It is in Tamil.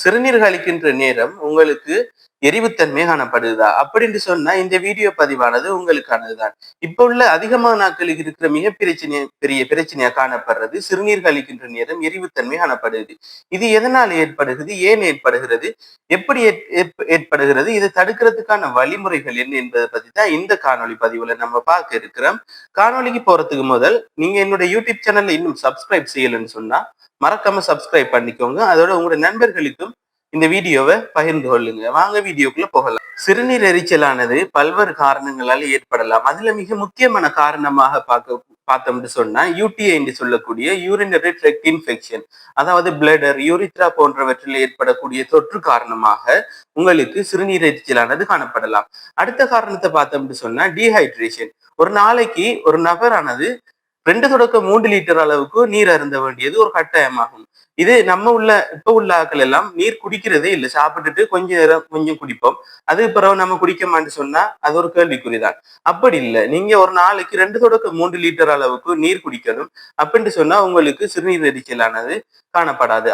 சிறுநீர் கழிக்கின்ற நேரம் உங்களுக்கு எரிவுத்தன்மை காணப்படுதா? அப்படின்னு சொன்னா இந்த வீடியோ பதிவானது உங்களுக்கானதுதான். இப்ப உள்ள அதிகமான நாட்களுக்கு இருக்கிற மிக பிரச்சனை பெரிய பிரச்சனையா காணப்படுறது சிறுநீர் கழிக்கின்ற நேரம் எரிவுத்தன்மை காணப்படுது. இது எதனால் ஏற்படுகிறது? ஏன் ஏற்படுகிறது? எப்படி ஏற்- ஏற்படுகிறது? இதை தடுக்கிறதுக்கான வழிமுறைகள் என்ன என்பதை பத்தி தான் இந்த காணொளி பதிவுல நம்ம பார்க்க இருக்கிறோம். காணொளிக்கு போறதுக்கு முதல் நீங்க என்னோட யூடியூப் சேனல்ல இன்னும் சப்ஸ்கிரைப் செய்யலைன்னு சொன்னா மறக்காம சப்ஸ்கிரைப் பண்ணிக்கோங்க. அதோட உங்களோட நண்பர்களுக்கும் இந்த வீடியோவை பகிர்ந்து கொள்ளுங்க. வாங்க வீடியோக்குள்ள போகலாம். சிறுநீர் எரிச்சலானது பல்வேறு காரணங்களால் ஏற்படலாம். அதுல மிக முக்கியமான காரணமாக பார்க்க பார்த்தோம்னு சொன்னா யூடிஐ என்று சொல்லக்கூடிய யூரினரி ட்ரெக்ட் இன்ஃபெக்ஷன் அதாவது பிளடர் யூரித்ரா போன்றவற்றில் ஏற்படக்கூடிய தொற்று காரணமாக உங்களுக்கு சிறுநீர் எரிச்சலானது காணப்படலாம். அடுத்த காரணத்தை பார்த்தோம்னு சொன்னா டீஹைட்ரேஷன் ஒரு நாளைக்கு ஒரு நபரானது ரெண்டு தொடக்க மூன்று லிட்டர் அளவுக்கு நீர் அருந்த வேண்டியது ஒரு கட்டாயமாகும். இது நம்ம உள்ள இப்ப உள்ள ஆட்கள் எல்லாம் நீர் குடிக்கிறதே இல்லை. சாப்பிட்டுட்டு கொஞ்ச நேரம் கொஞ்சம் குடிப்போம். அதுக்கு பிறகு நம்ம குடிக்க மாட்டேன்னு சொன்னா அது ஒரு கேள்விக்குறிதான். அப்படி இல்லை. நீங்க ஒரு நாளைக்கு ரெண்டு தொடக்க மூன்று லிட்டர் அளவுக்கு நீர் குடிக்கணும். அப்படின்னு சொன்னா உங்களுக்கு சிறுநீர் எரிச்சலானது காணப்படாது.